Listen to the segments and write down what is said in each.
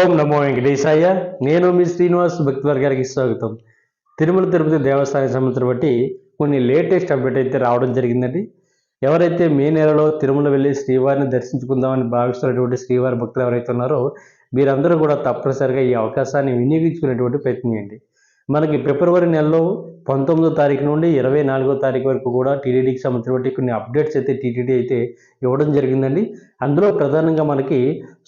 ఓం నమో వెంకటేశాయ. నేను మీ శ్రీనివాస్ భక్తివారి గారికి స్వాగతం. తిరుమల తిరుపతి దేవస్థానం సంబంధించిన బట్టి కొన్ని లేటెస్ట్ అప్డేట్ అయితే రావడం జరిగిందండి. ఎవరైతే మే నెలలో తిరుమల వెళ్ళి శ్రీవారిని దర్శించుకుందామని భావిస్తున్నటువంటి శ్రీవారి భక్తులు ఎవరైతే ఉన్నారో మీరందరూ కూడా తప్పనిసరిగా ఈ అవకాశాన్ని వినియోగించుకునేటువంటి ప్రయత్నం చేయండి. మనకి ఫిబ్రవరి నెలలో పంతొమ్మిదో తారీఖు నుండి ఇరవై నాలుగో తారీఖు వరకు కూడా టీటీడీకి సంబంధించినటువంటి కొన్ని అప్డేట్స్ అయితే టీటీడీ అయితే ఇవ్వడం జరిగిందండి. అందులో ప్రధానంగా మనకి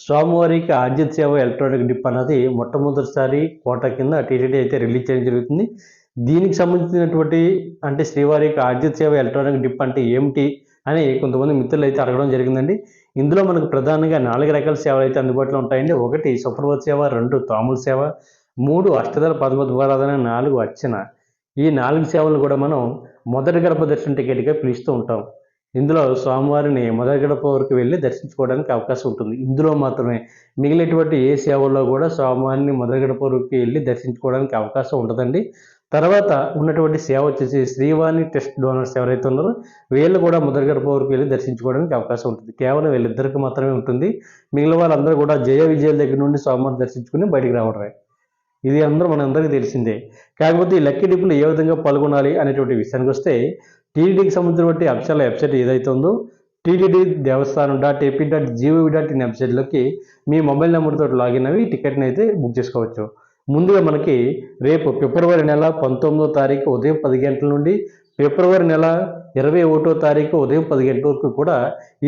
స్వామివారికి ఆద్యత సేవ ఎలక్ట్రానిక్ డిప్ అన్నది మొట్టమొదటిసారి కోట కింద టీటీడీ అయితే రిలీజ్ చేయడం జరుగుతుంది. దీనికి సంబంధించినటువంటి అంటే శ్రీవారికి ఆద్యత సేవ ఎలక్ట్రానిక్ డిప్ అంటే ఏమిటి అని కొంతమంది మిత్రులు అయితే అడగడం జరిగిందండి. ఇందులో మనకు ప్రధానంగా నాలుగు రకాల సేవలు అయితే అందుబాటులో ఉంటాయండి. ఒకటి సుప్రభాత సేవ రెండు తాముల సేవ మూడు అష్టదల పదవ ద్వారాధన నాలుగు అర్చన. ఈ నాలుగు సేవలు కూడా మనం మొదటి గడప దర్శన టికెట్గా పిలుస్తూ ఉంటాం. ఇందులో స్వామివారిని మొదటి గడప వరకు వెళ్ళి దర్శించుకోవడానికి అవకాశం ఉంటుంది. ఇందులో మాత్రమే మిగిలినటువంటి ఏ సేవల్లో కూడా స్వామివారిని మొదటి గడప వరకు వెళ్ళి దర్శించుకోవడానికి అవకాశం ఉండదండి. తర్వాత ఉన్నటువంటి సేవ వచ్చేసి శ్రీవాణి టెస్ట్ డోనర్స్ ఎవరైతే ఉన్నారో వీళ్ళు కూడా మొదటి గడప వరకు వెళ్ళి దర్శించుకోవడానికి అవకాశం ఉంటుంది. కేవలం వీళ్ళిద్దరికి మాత్రమే ఉంటుంది. మిగిలిన వాళ్ళందరూ కూడా జయ విజయాల దగ్గర నుండి స్వామివారిని దర్శించుకుని బయటికి రావడమే. ఇది అందరూ మనందరికీ తెలిసిందే. కాకపోతే ఈ లక్కీ డిప్లో ఏ విధంగా పాల్గొనాలి అనేటువంటి విషయానికి వస్తే టీటీడీకి సంబంధించినటువంటి అంశాల వెబ్సైట్ ఏదైతే ఉందో TTD Devasthanam dot AP dot GOV dot in వెబ్సైట్లోకి మీ మొబైల్ నెంబర్తో లాగిన్ అవి టికెట్ని అయితే బుక్ చేసుకోవచ్చు. ముందుగా మనకి రేపు ఫిబ్రవరి నెల పంతొమ్మిదో తారీఖు ఉదయం పది గంటల నుండి ఫిబ్రవరి నెల ఇరవై ఒకటో తారీఖు ఉదయం పది గంటల వరకు కూడా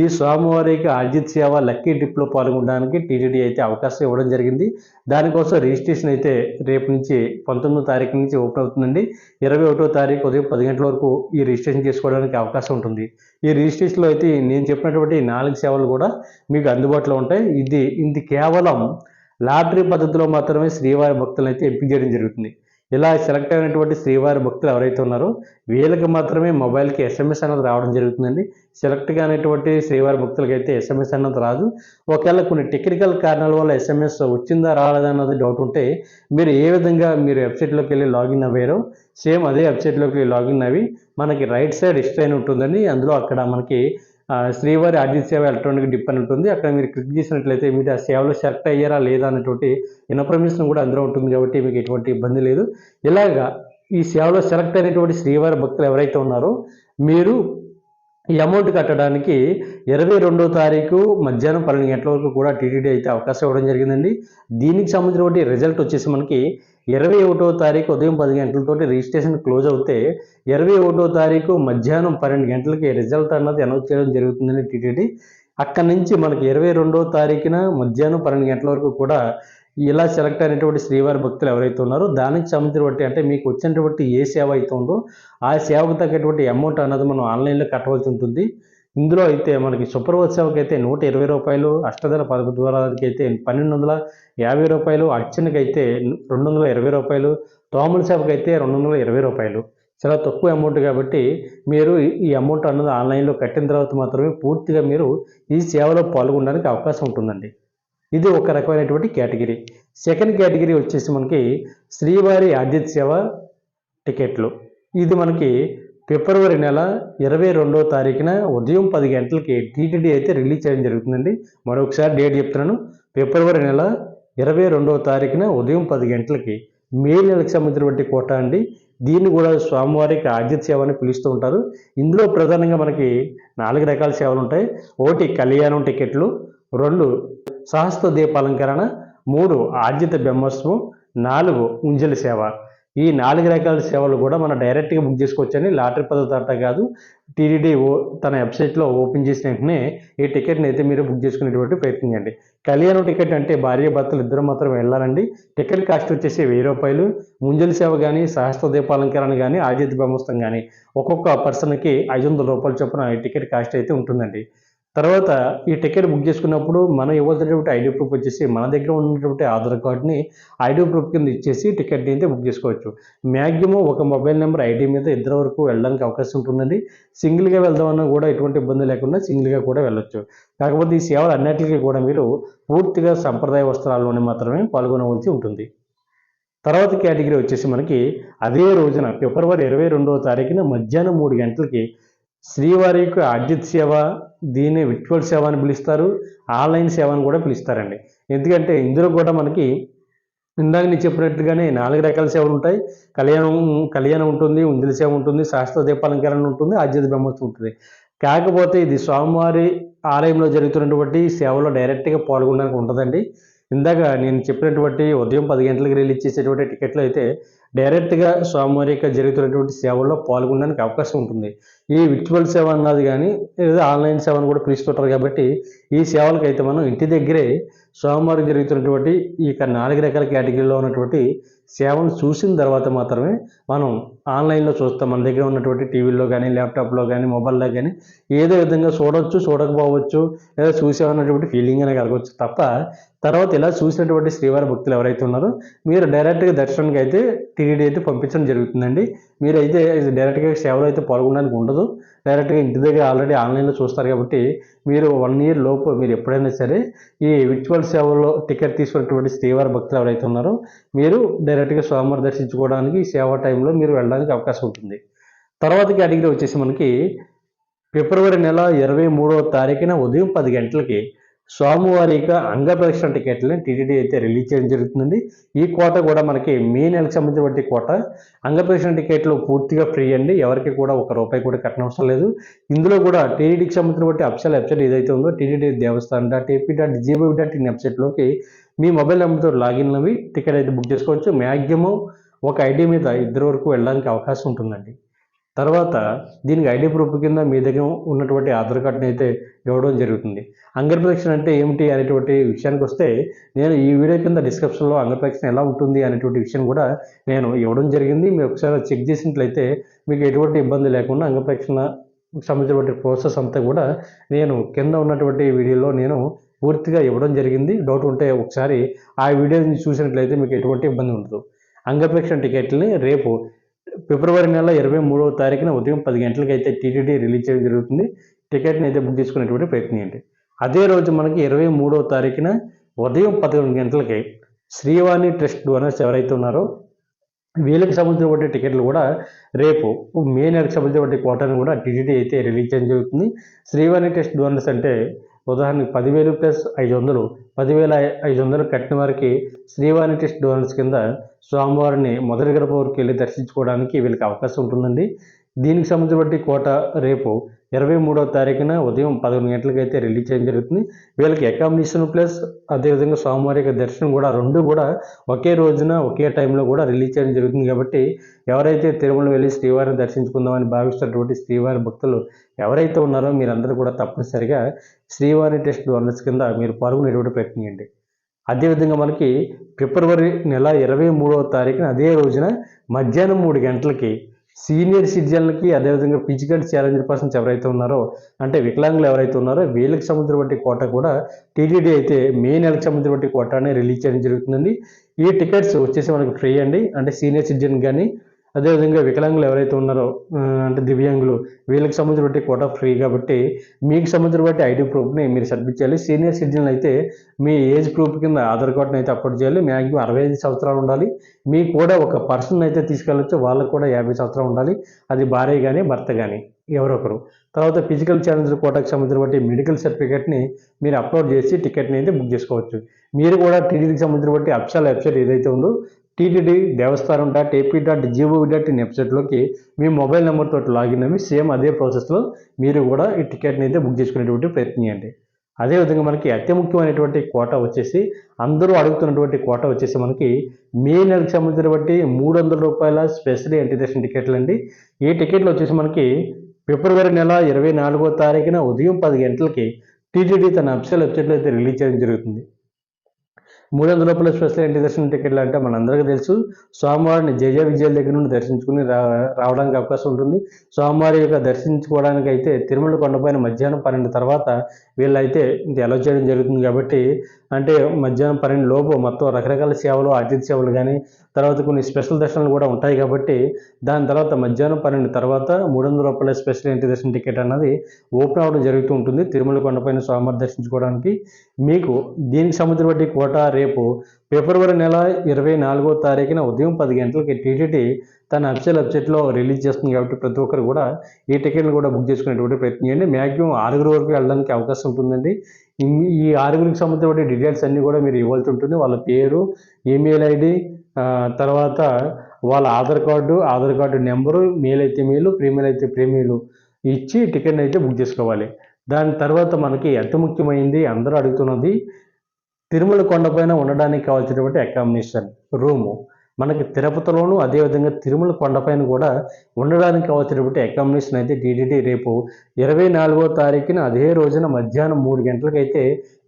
ఈ స్వామివారికి అర్జిత్ సేవ లక్కీ ట్రిప్లో పాల్గొనడానికి టీటీడీ అయితే అవకాశం ఇవ్వడం జరిగింది. దానికోసం రిజిస్ట్రేషన్ అయితే రేపు నుంచి పంతొమ్మిదో తారీఖు నుంచి ఓపెన్ అవుతుందండి. ఇరవై ఒకటో తారీఖు ఉదయం పది గంటల వరకు ఈ రిజిస్ట్రేషన్ చేసుకోవడానికి అవకాశం ఉంటుంది. ఈ రిజిస్ట్రేషన్లో అయితే నేను చెప్పినటువంటి నాలుగు సేవలు కూడా మీకు అందుబాటులో ఉంటాయి. ఇది ఇది కేవలం లాటరీ పద్ధతిలో మాత్రమే శ్రీవారి భక్తులను అయితే ఎంపిక చేయడం జరుగుతుంది. ఇలా సెలెక్ట్ అయినటువంటి శ్రీవారి భక్తులు ఎవరైతే ఉన్నారో వీళ్ళకి మాత్రమే మొబైల్కి ఎస్ఎంఎస్ అన్నది రావడం జరుగుతుందండి. సెలెక్ట్ కానటువంటి శ్రీవారి భక్తులకి అయితే ఎస్ఎంఎస్ అన్నది రాదు. ఒకవేళ కొన్ని టెక్నికల్ కారణాల వల్ల ఎస్ఎంఎస్ వచ్చిందా రాలేదా అన్నది డౌట్ ఉంటే మీరు ఏ విధంగా మీరు వెబ్సైట్లోకి వెళ్ళి లాగిన్ అవ్వారో సేమ్ అదే వెబ్సైట్లోకి వెళ్ళి లాగిన్ అవి మనకి రైట్ సైడ్ హిస్టరీ అని ఉంటుందండి. అందులో అక్కడ మనకి శ్రీవారి ఆర్జిత సేవ ఎలక్ట్రానిక్ డిప్ అని ఉంటుంది. అక్కడ మీరు క్లిక్ చేసినట్లయితే మీరు ఆ సేవలో సెలెక్ట్ అయ్యారా లేదా అనేటువంటి ఇన్ఫర్మేషన్ కూడా అందులో ఉంటుంది కాబట్టి మీకు ఎటువంటి ఇబ్బంది లేదు. ఇలాగా ఈ సేవలో సెలెక్ట్ అయినటువంటి శ్రీవారి భక్తులు ఎవరైతే ఉన్నారో మీరు ఈ అమౌంట్ కట్టడానికి ఇరవై రెండో తారీఖు మధ్యాహ్నం పన్నెండు గంటల వరకు కూడా టీటీడీ అయితే అవకాశం ఇవ్వడం జరిగిందండి. దీనికి సంబంధించినటువంటి రిజల్ట్ వచ్చేసి మనకి ఇరవై ఒకటో తారీఖు ఉదయం పది గంటలతోటి రిజిస్ట్రేషన్ క్లోజ్ అవుతే ఇరవై ఒకటో తారీఖు మధ్యాహ్నం పన్నెండు గంటలకి రిజల్ట్ అన్నది అనౌన్స్ చేయడం జరుగుతుందండి టీటీడీ. అక్కడి నుంచి మనకి ఇరవై రెండో తారీఖున మధ్యాహ్నం పన్నెండు గంటల వరకు కూడా ఇలా సెలెక్ట్ అయినటువంటి శ్రీవారి భక్తులు ఎవరైతే ఉన్నారో దానికి సంబంధించినటువంటి అంటే మీకు వచ్చినటువంటి ఏ సేవ అయితే ఉందో ఆ సేవకు తగ్గటువంటి అమౌంట్ అన్నది మనం ఆన్లైన్లో కట్టవలసి ఉంటుంది. ఇందులో అయితే మనకి సూపర్ సేవకి అయితే నూట ఇరవై రూపాయలు అష్టధర పదకొండు ద్వారాలకి అయితే పన్నెండు వందల యాభై రూపాయలు అర్చనకి అయితే రెండు వందల ఇరవై రూపాయలు తోముల సేవకి అయితే రెండు వందల ఇరవై రూపాయలు. చాలా తక్కువ అమౌంట్ కాబట్టి మీరు ఈ- ఈ అమౌంట్ అన్నది ఆన్లైన్లో కట్టిన తర్వాత మాత్రమే పూర్తిగా మీరు ఈ సేవలో పాల్గొనడానికి అవకాశం ఉంటుందండి. ఇది ఒక రకమైనటువంటి కేటగిరీ. సెకండ్ కేటగిరీ వచ్చేసి మనకి శ్రీవారి ఆదిత్య సేవ టికెట్లు. ఇది మనకి ఫిబ్రవరి నెల ఇరవై రెండవ తారీఖున ఉదయం పది గంటలకి టీటీడీ అయితే రిలీజ్ చేయడం జరుగుతుందండి. మరొకసారి డేట్ చెప్తున్నాను. ఫిబ్రవరి నెల ఇరవై రెండవ తారీఖున ఉదయం పది గంటలకి మే నెలకు సంబంధించినటువంటి కోట అండి. దీన్ని కూడా స్వామివారికి ఆద్యత సేవ అని పిలుస్తూ ఉంటారు. ఇందులో ప్రధానంగా మనకి నాలుగు రకాల సేవలు ఉంటాయి. ఒకటి కళ్యాణం టికెట్లు రెండు సహస్త దీపాలంకరణ మూడు ఆర్జిత బ్రహ్మోత్సవం నాలుగు ఉంజలి సేవ. ఈ నాలుగు రకాల సేవలు కూడా మనం డైరెక్ట్గా బుక్ చేసుకోవచ్చని లాటరీ పద్ధతి అంట కాదు. టీడీడీ ఓ తన వెబ్సైట్లో ఓపెన్ చేసిన వెంటనే ఈ టికెట్ని అయితే మీరు బుక్ చేసుకునేటువంటి ప్రయత్నం చేయండి. కళ్యాణం టికెట్ అంటే భార్య భర్తలు ఇద్దరు మాత్రం వెళ్ళాలండి. టికెట్ కాస్ట్ వచ్చేసి వెయ్యి రూపాయలు. ముంజలి సేవ కానీ సహస్ర దీపాలంకరణ కానీ ఆదిత్య బ్రహ్మోత్సవం కానీ ఒక్కొక్క పర్సన్కి ఐదు వందల రూపాయల చొప్పున ఈ టికెట్ కాస్ట్ అయితే ఉంటుందండి. తర్వాత ఈ టికెట్ బుక్ చేసుకున్నప్పుడు మనం ఇవ్వాల్సినటువంటి ఐడి ప్రూఫ్ వచ్చేసి మన దగ్గర ఉన్నటువంటి ఆధార్ కార్డ్ని ఐడి ప్రూఫ్ కింద ఇచ్చేసి టికెట్ని అయితే బుక్ చేసుకోవచ్చు. మ్యాక్సిమం ఒక మొబైల్ నెంబర్ ఐడి మీద ఇద్దరు వరకు వెళ్ళడానికి అవకాశం ఉంటుందండి. సింగిల్గా వెళ్దామన్నా కూడా ఎటువంటి ఇబ్బంది లేకుండా సింగిల్గా కూడా వెళ్ళొచ్చు. కాకపోతే ఈ సేవలు అన్నిటికీ కూడా మీరు పూర్తిగా సంప్రదాయ వస్త్రాల్లోనే మాత్రమే పాల్గొనవలసి ఉంటుంది. తర్వాత కేటగిరీ వచ్చేసి మనకి అదే రోజున ఫిబ్రవరి ఇరవై రెండవ తారీఖున మధ్యాహ్నం మూడు గంటలకి శ్రీవారి యొక్క ఆద్యత్ సేవ దీన్ని విట్వల్ సేవ అని పిలుస్తారు. ఆన్లైన్ సేవ అని కూడా పిలుస్తారండి. ఎందుకంటే ఇందులో కూడా మనకి ఇందాక నేను చెప్పినట్టుగానే నాలుగు రకాల సేవలు ఉంటాయి. కళ్యాణం కళ్యాణం ఉంటుంది ఉందిల సేవ ఉంటుంది శాస్త్ర దీపాలంకరణ ఉంటుంది ఆద్యత బ్రహ్మోత్సవం ఉంటుంది. కాకపోతే ఇది స్వామివారి ఆలయంలో జరుగుతున్నటువంటి సేవలో డైరెక్ట్గా పాల్గొనడానికి ఉంటుందండి ఇందాక నేను చెప్పినటువంటి ఉదయం పది గంటలకు రిలీజ్ చేసేటువంటి టికెట్లు అయితే డైరెక్ట్గా స్వామివారి యొక్క జరుగుతున్నటువంటి సేవల్లో పాల్గొనడానికి అవకాశం ఉంటుంది. ఈ విర్చువల్ సేవ అన్నది కానీ లేదా ఆన్లైన్ సేవను కూడా పిలుస్తుంటారు కాబట్టి ఈ సేవలకు అయితే మనం ఇంటి దగ్గరే స్వామివారికి జరుగుతున్నటువంటి ఈ యొక్క నాలుగు రకాల కేటగిరీలో ఉన్నటువంటి సేవను చూసిన తర్వాత మాత్రమే మనం ఆన్లైన్లో చూస్తాం. మన దగ్గర ఉన్నటువంటి టీవీలో కానీ ల్యాప్టాప్లో కానీ మొబైల్లో కానీ ఏదో విధంగా చూడవచ్చు చూడకపోవచ్చు లేదా చూసామన్నటువంటి ఫీలింగ్ అనేది కలగవచ్చు తప్ప తర్వాత ఇలా చూసినటువంటి శ్రీవారి భక్తులు ఎవరైతే ఉన్నారో మీరు డైరెక్ట్గా దర్శనానికి అయితే టీడీ అయితే పంపించడం జరుగుతుందండి. మీరు అయితే డైరెక్ట్గా సేవలో అయితే పాల్గొనడానికి ఉండదు. డైరెక్ట్గా ఇంటి దగ్గర ఆల్రెడీ ఆన్లైన్లో చూస్తారు కాబట్టి మీరు వన్ ఇయర్ లోపు మీరు ఎప్పుడైనా సరే ఈ విర్చువల్ సేవలో టికెట్ తీసుకున్నటువంటి శ్రీవారి భక్తులు ఎవరైతే ఉన్నారో మీరు డైరెక్ట్గా స్వామివారి దర్శించుకోవడానికి సేవా టైంలో మీరు వెళ్ళడానికి అవకాశం ఉంటుంది. తర్వాత కేటగిరీ వచ్చేసి మనకి ఫిబ్రవరి నెల ఇరవై మూడవ తారీఖున ఉదయం పది గంటలకి స్వామివారి యొక్క అంగప్రదక్షిణ టికెట్లని టీటీడీ అయితే రిలీజ్ చేయడం జరుగుతుందండి. ఈ కోట కూడా మనకి మే నెలకు సంబంధించిన కోట. అంగప్రదక్షిణ టికెట్లు పూర్తిగా ఫ్రీ అండి. ఎవరికి కూడా ఒక రూపాయి కూడా కట్టనవసరం లేదు. ఇందులో కూడా టీటీడీకి సంబంధించిన అప్సల్ వెబ్సైట్ ఏదైతే ఉందో TTD Devasthanam dot AP dot GOV dot in వెబ్సైట్లోకి మీ మొబైల్ నెంబర్తో లాగిన్ అవి టికెట్ అయితే బుక్ చేసుకోవచ్చు. మ్యాక్సిమం ఒక ఐడి మీద ఇద్దరు వరకు వెళ్ళడానికి అవకాశం ఉంటుందండి. తర్వాత దీనికి ఐడి ప్రూఫ్ కింద మీ దగ్గర ఉన్నటువంటి ఆధార్ కార్డుని అయితే ఇవ్వడం జరుగుతుంది. అంగప్రదక్షిణ అంటే ఏమిటి అనేటువంటి విషయానికి వస్తే నేను ఈ వీడియో కింద డిస్క్రిప్షన్లో అంగప్రదక్షిణ ఎలా ఉంటుంది అనేటువంటి విషయం కూడా నేను ఇవ్వడం జరిగింది. మీరు ఒకసారి చెక్ చేసినట్లయితే మీకు ఎటువంటి ఇబ్బంది లేకుండా అంగప్రదక్షిణ సంబంధించినటువంటి ప్రాసెస్ అంతా కూడా నేను కింద ఉన్నటువంటి వీడియోలో నేను పూర్తిగా ఇవ్వడం జరిగింది. డౌట్ ఉంటే ఒకసారి ఆ వీడియోని చూసినట్లయితే మీకు ఎటువంటి ఇబ్బంది ఉండదు. అంగప్రదక్షిణ టికెట్ని రేపు ఫిబ్రవరి నెల ఇరవై మూడవ తారీఖున ఉదయం పది గంటలకు అయితే టీటీడీ రిలీజ్ చేయడం జరుగుతుంది. టికెట్ని అయితే బుక్ చేసుకునేటువంటి ప్రయత్నం అదే రోజు మనకి ఇరవై మూడవ తారీఖున ఉదయం పదకొండు గంటలకి శ్రీవాణి ట్రస్ట్ డోనర్స్ ఎవరైతే ఉన్నారో వీళ్ళకి సంబంధించినటువంటి టికెట్లు కూడా రేపు మే నెలకు సంబంధించినటువంటి కోటాను కూడా టీటీడీ అయితే రిలీజ్ చేయడం జరుగుతుంది. శ్రీవాణి టెస్ట్ డోనర్స్ అంటే ఉదాహరణకి పదివేలు ప్లస్ ఐదు వందలు పదివేల ఐదు వందలు కట్టిన వారికి శ్రీవాణి టెస్ట్ డోనర్స్ కింద స్వామివారిని మొదటి గడప వరకు వెళ్ళి దర్శించుకోవడానికి వీళ్ళకి అవకాశం ఉంటుందండి. దీనికి సంబంధించిన కోట రేపు ఇరవై మూడవ తారీఖున ఉదయం పదకొండు గంటలకు అయితే రిలీజ్ చేయడం జరుగుతుంది. వీళ్ళకి అకామిడేషన్ ప్లస్ అదేవిధంగా స్వామివారి యొక్క దర్శనం కూడా రెండు కూడా ఒకే రోజున ఒకే టైంలో కూడా రిలీజ్ చేయడం జరుగుతుంది. కాబట్టి ఎవరైతే తిరుమల వెళ్ళి శ్రీవారిని దర్శించుకుందామని భావిస్తున్నటువంటి శ్రీవారి భక్తులు ఎవరైతే ఉన్నారో మీరందరూ కూడా తప్పనిసరిగా శ్రీవారి టెస్ట్ డోనర్స్ కింద మీరు పాల్గొనేటువంటి ప్రయత్నం చేయండి. అదేవిధంగా మనకి ఫిబ్రవరి నెల ఇరవై మూడవ తారీఖున అదే రోజున మధ్యాహ్నం మూడు గంటలకి సీనియర్ సిటిజన్లకి అదేవిధంగా ఫిజికల్ ఛాలెంజ్ పర్సన్స్ ఎవరైతే ఉన్నారో అంటే వికలాంగులు ఎవరైతే ఉన్నారో వీళ్ళకి సంబంధించిన కోట కూడా టీటీడీ అయితే మే నెలకు సంబంధించిన కోటానే రిలీజ్ చేయడం జరుగుతుందండి. ఈ టికెట్స్ వచ్చేసి మనకి ఫ్రీ అండి. అంటే సీనియర్ సిటిజన్ కానీ అదేవిధంగా వికలాంగులు ఎవరైతే ఉన్నారో అంటే దివ్యాంగులు వీళ్ళకి సంబంధించిన బట్టి కోటా ఫ్రీ కాబట్టి మీకు సంబంధించిన బట్టి ఐడి ప్రూఫ్ని మీరు సబ్మిట్ చేయాలి. సీనియర్ సిటిజన్ అయితే మీ ఏజ్ ప్రూఫ్ కింద ఆధార్ కార్డ్ని అయితే అప్లోడ్ చేయాలి. మ్యాక్సిమం అరవై ఐదు సంవత్సరాలు ఉండాలి. మీకు కూడా ఒక పర్సన్ అయితే తీసుకెళ్ళొచ్చు వాళ్ళకు కూడా యాభై సంవత్సరాలు ఉండాలి. అది భార్య కానీ భర్త కానీ ఎవరొకరు తర్వాత ఫిజికల్ ఛాలెంజ్ కోటాకు సంబంధించిన మెడికల్ సర్టిఫికేట్ని మీరు అప్లోడ్ చేసి టికెట్ని అయితే బుక్ చేసుకోవచ్చు. మీరు కూడా టీడీకి సంబంధించిన అఫిషియల్ వెబ్సైట్ ఏదైతే ఉందో TTD Devasthanam dot AP dot GOV dot in వెబ్సైట్లోకి మీ మొబైల్ నెంబర్తో లాగిన్ అవి సేమ్ అదే ప్రాసెస్లో మీరు కూడా ఈ టికెట్ని అయితే బుక్ చేసుకునేటువంటి ప్రయత్నం చేయండి. అదేవిధంగా మనకి అతి ముఖ్యమైనటువంటి కోట వచ్చేసి అందరూ అడుగుతున్నటువంటి కోట వచ్చేసి మనకి మే నెలకు సంబంధించినటువంటి మూడు వందల రూపాయల స్పెషల్ ఎంట్రీ టికెట్లు అండి. ఈ టికెట్లు వచ్చేసి మనకి ఫిబ్రవరి నెల ఇరవై నాలుగో తారీఖున ఉదయం పది గంటలకి టీటీడీ తన అఫిషియల్ వెబ్సైట్లో అయితే రిలీజ్ చేయడం జరుగుతుంది. మూడు వందల రూపాయల స్పెషల్ ఎంట్రీ దర్శనం టికెట్లు అంటే మనందరికీ తెలుసు. స్వామివారిని జయ విజయాల దగ్గర నుండి దర్శించుకుని రా రావడానికి అవకాశం ఉంటుంది. స్వామివారి యొక్క దర్శించుకోవడానికి అయితే తిరుమల కొండపైన మధ్యాహ్నం పన్నెండు తర్వాత వీళ్ళైతే ఇది అలౌ చేయడం జరుగుతుంది కాబట్టి అంటే మధ్యాహ్నం పన్నెండు లోపు మొత్తం రకరకాల సేవలు అతిథి సేవలు కానీ తర్వాత కొన్ని స్పెషల్ దర్శనాలు కూడా ఉంటాయి కాబట్టి దాని తర్వాత మధ్యాహ్నం పన్నెండు తర్వాత మూడు వందల రూపాయల స్పెషల్ ఎంట్రీ దర్శనం టికెట్ అన్నది ఓపెన్ అవ్వడం జరుగుతూ ఉంటుంది. తిరుమల కొండపైన స్వామివారి దర్శించుకోవడానికి. మీకు దీనికి సంబంధించిన కోట రేపు ఫిబ్రవరి నెల ఇరవై నాలుగో తారీఖున ఉదయం పది గంటలకి టీటీడీ తన అఫిషియల్ వెబ్సైట్లో రిలీజ్ చేస్తుంది కాబట్టి ప్రతి ఒక్కరు కూడా ఈ టికెట్లు కూడా బుక్ చేసుకునేటువంటి ప్రయత్నం చేయండి. మ్యాక్సిమం ఆరుగురు వరకు వెళ్ళడానికి అవకాశం ఉంటుందండి. ఈ- ఈ ఆరుగురికి సంబంధించిన డీటెయిల్స్ అన్నీ కూడా మీరు ఇవ్వాల్సి ఉంటుంది. వాళ్ళ పేరు ఈమెయిల్ ఐడి తర్వాత వాళ్ళ Aadhaar card Aadhaar card number mail అయితే మెయిల్ ప్రీమెయిల్ అయితే ప్రీమియలు ఇచ్చి టికెట్ అయితే బుక్ చేసుకోవాలి. దాని తర్వాత మనకి ఎంత ముఖ్యమైంది అందరూ అడుగుతున్నది తిరుమల కొండపైన ఉండడానికి కావాల్సినటువంటి అకామిడేషన్ రూము మనకి తిరుపతిలోను అదేవిధంగా తిరుమల కొండపైన కూడా ఉండడానికి కావాల్సినటువంటి అకామిడేషన్ అయితే టీటీడీ రేపు ఇరవై నాలుగో తారీఖున అదే రోజున మధ్యాహ్నం మూడు గంటలకైతే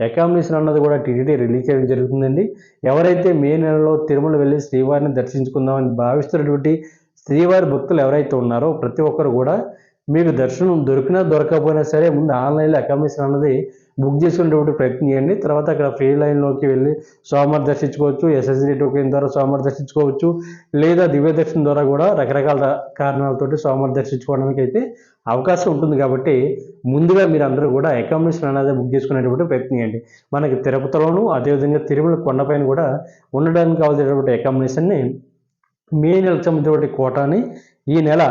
అకామిడేషన్ అన్నది కూడా టీటీడీ రిలీజ్ చేయడం జరుగుతుందండి. ఎవరైతే మే నెలలో తిరుమల వెళ్ళి శ్రీవారిని దర్శించుకుందామని భావిస్తున్నటువంటి శ్రీవారి భక్తులు ఎవరైతే ఉన్నారో ప్రతి ఒక్కరు కూడా మీకు దర్శనం దొరికినా దొరకకపోయినా సరే ముందు ఆన్లైన్లో అకామిడేషన్ అన్నది బుక్ చేసుకునేటువంటి ప్రయత్నం చేయండి. తర్వాత అక్కడ ఫ్రీ లైన్లోకి వెళ్ళి స్వామివారి దర్శించుకోవచ్చు ఎస్ఎస్డి టోకెన్ ద్వారా స్వామివారి దర్శించుకోవచ్చు లేదా దివ్య దర్శనం ద్వారా కూడా రకరకాల కారణాలతోటి స్వామివారి దర్శించుకోవడానికి అయితే అవకాశం ఉంటుంది కాబట్టి ముందుగా మీరు అందరూ కూడా అకామిడేషన్ అనేది బుక్ చేసుకునేటువంటి ప్రయత్నం చేయండి. మనకి తిరుపతిలోను అదేవిధంగా తిరుమల కొండపైన కూడా ఉండడానికి కావాల్సినటువంటి అకామిడేషన్ని మే నెలకు సంబంధించినటువంటి కోటాని ఈ నెల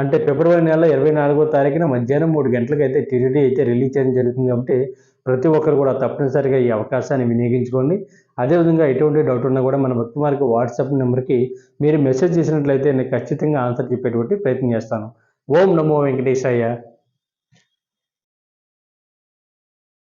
అంటే ఫిబ్రవరి నెల ఇరవై నాలుగో తారీఖున మధ్యాహ్నం మూడు గంటలకు అయితే టీడీడీ అయితే రిలీజ్ చేయడం జరుగుతుంది కాబట్టి ప్రతి ఒక్కరు కూడా తప్పనిసరిగా ఈ అవకాశాన్ని వినియోగించుకోండి. అదేవిధంగా ఎటువంటి డౌట్ ఉన్నా కూడా మన భక్తి మార్గ వాట్సాప్ నెంబర్కి మీరు మెసేజ్ చేసినట్లయితే నేను ఖచ్చితంగా ఆన్సర్ చెప్పేటువంటి ప్రయత్నం చేస్తాను. ఓం నమో వెంకటేశాయ.